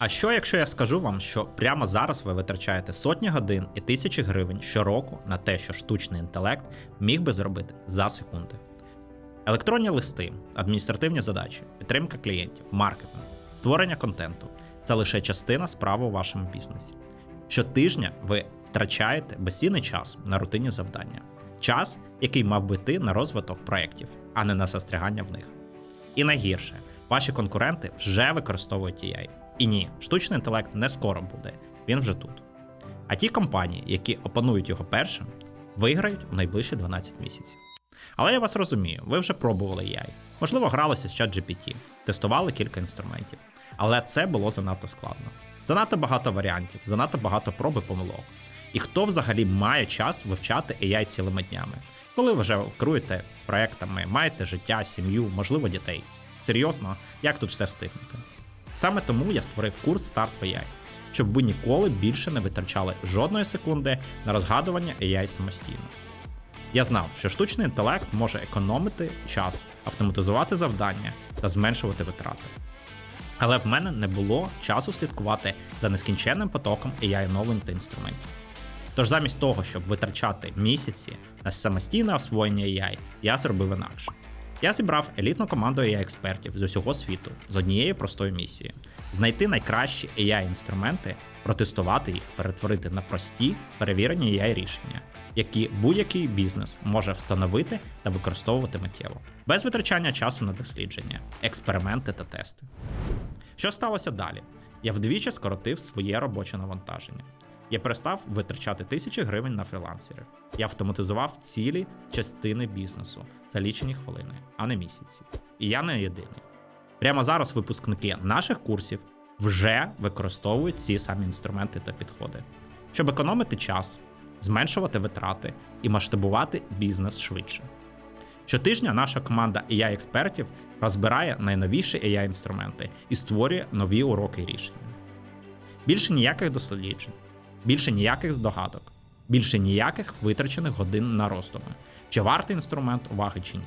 А що, якщо я скажу вам, що прямо зараз ви витрачаєте сотні годин і тисячі гривень щороку на те, що штучний інтелект міг би зробити за секунди? Електронні листи, адміністративні задачі, підтримка клієнтів, маркетинг, створення контенту це лише частина справи у вашому бізнесі. Щотижня ви втрачаєте безцінний час на рутинні завдання, час, який мав би йти на розвиток проєктів, а не на застрягання в них. І найгірше, ваші конкуренти вже використовують AI. І ні, штучний інтелект не скоро буде, він вже тут. А ті компанії, які опанують його першим, виграють у найближчі 12 місяців. Але я вас розумію, ви вже пробували AI. Можливо, гралися з ChatGPT, тестували кілька інструментів. Але це було занадто складно. Занадто багато варіантів, занадто багато проб і помилок. І хто взагалі має час вивчати AI цілими днями, коли ви вже керуєте проектами, маєте життя, сім'ю, можливо, дітей. Серйозно, як тут все встигнути? Саме тому я створив курс в AI, щоб ви ніколи більше не витрачали жодної секунди на розгадування AI самостійно. Я знав, що штучний інтелект може економити час, автоматизувати завдання та зменшувати витрати. Але в мене не було часу слідкувати за нескінченним потоком AI новин та інструментів. Тож замість того, щоб витрачати місяці на самостійне освоєння AI, я зробив інакше. Я зібрав елітну команду AI експертів з усього світу з однією простою місією: знайти найкращі AI інструменти, протестувати їх, перетворити на прості перевірені AI рішення, які будь-який бізнес може встановити та використовувати миттєво, без витрачання часу на дослідження, експерименти та тести. Що сталося далі? Я вдвічі скоротив своє робоче навантаження. Я перестав витрачати тисячі гривень на фрілансерів. Я автоматизував цілі частини бізнесу за лічені хвилини, а не місяці. І я не єдиний. Прямо зараз випускники наших курсів вже використовують ці самі інструменти та підходи, щоб економити час, зменшувати витрати і масштабувати бізнес швидше. Щотижня наша команда ai експертів розбирає найновіші ai інструменти і створює нові уроки і рішення. Більше ніяких досліджень, більше ніяких здогадок, більше ніяких витрачених годин на роздуми, чи вартий інструмент уваги чи ні.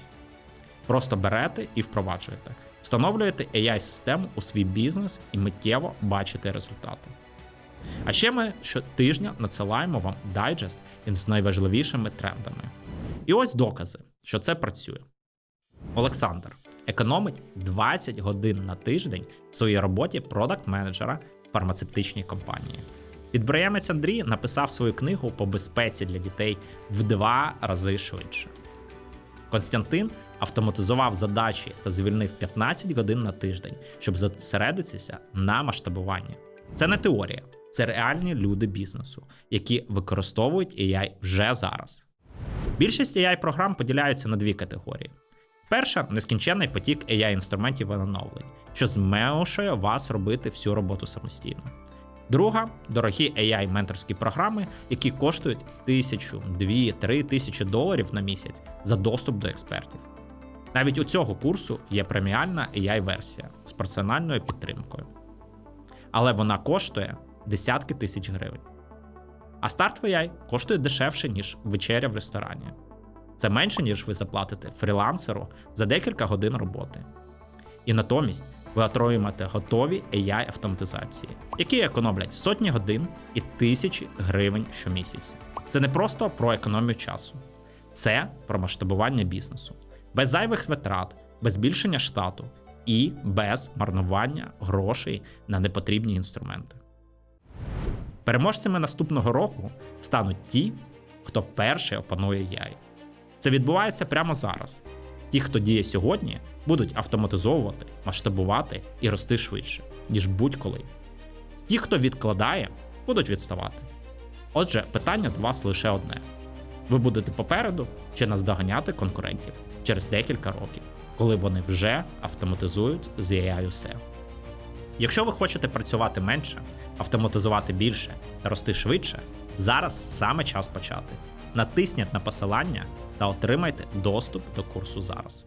Просто берете і впроваджуєте, встановлюєте AI-систему у свій бізнес і миттєво бачите результати. А ще ми щотижня надсилаємо вам дайджест із найважливішими трендами. І ось докази, що це працює. Олександр економить 20 годин на тиждень в своїй роботі продакт-менеджера в фармацевтичній компанії. Підприємець Андрій написав свою книгу по безпеці для дітей в два рази швидше. Константин автоматизував задачі та звільнив 15 годин на тиждень, щоб зосередитися на масштабуванні. Це не теорія, це реальні люди бізнесу, які використовують AI вже зараз. Більшість ai програм поділяються на дві категорії. Перша нескінченний потік ai інструментів і оновлень, що зменшує вас робити всю роботу самостійно. Друга дорогі ai менторські програми, які коштують тисячу, дві, три тисячі доларів на місяць за доступ до експертів. Навіть у цього курсу є преміальна ai версія з персональною підтримкою. Але вона коштує десятки тисяч гривень. А старт AI коштує дешевше, ніж вечеря в ресторані. Це менше, ніж ви заплатите фрілансеру за декілька годин роботи. І натомість ви отримаєте готові AI автоматизації, які економлять сотні годин і тисячі гривень щомісяця. Це не просто про економію часу, це про масштабування бізнесу, без зайвих витрат, без збільшення штату і без марнування грошей на непотрібні інструменти. Переможцями наступного року стануть ті, хто перший опанує AI. Це відбувається прямо зараз. Ті, хто діє сьогодні, будуть автоматизовувати, масштабувати і рости швидше, ніж будь-коли. Ті, хто відкладає, будуть відставати. Отже, питання до вас лише одне: ви будете попереду чи наздоганяти конкурентів через декілька років, коли вони вже автоматизують з AI усе. Якщо ви хочете працювати менше, автоматизувати більше та рости швидше, зараз саме час почати. Натисніть на посилання та отримайте доступ до курсу зараз.